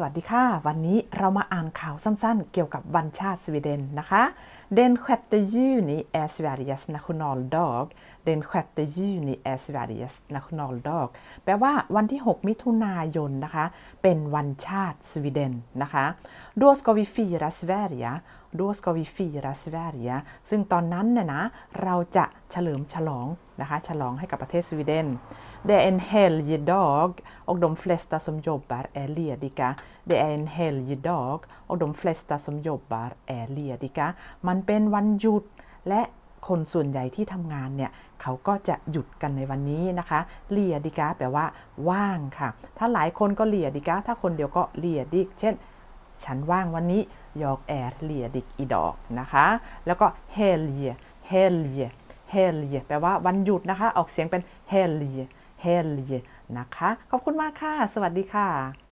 สวัสดีค่ะ วันนี้เรามาอ่านข่าวสั้นๆ เกี่ยวกับวันชาติสวีเดนนะคะ Den 6 juni är Sveriges nationaldag Den 6 juni är Sveriges nationaldag แปลว่าวันที่ 6 มิถุนายนนะคะ เป็นวันชาติสวีเดนนะคะ Då ska vi fira Sverige Då ska vi fira Sverige ซึ่งตอนนั้นเนี่ยนะ เราจะเฉลิมฉลองนะคะฉลองให้กับประเทศสวีเดน Det är en helgdag och de flesta som jobbar är lediga. Det är en helgdag och de flesta som jobbar är lediga. มันเป็นวันหยุดและคนส่วนใหญ่ที่ทำงานเนี่ยเขาก็จะหยุดกันในวันนี้นะคะเลียดิกาแปลว่า ว่างค่ะ ถ้าหลายคนก็เลียดิกาถ้าคนเดียวก็เลียดิก เช่น ฉันว่างวันนี้ยอกแอร์เลียดิกอีดอกนะคะ แล้วก็ เฮลีแปลว่าวันหยุดนะคะ ออกเสียงเป็นเฮลีเฮลีนะคะ ขอบคุณมากค่ะ สวัสดีค่ะ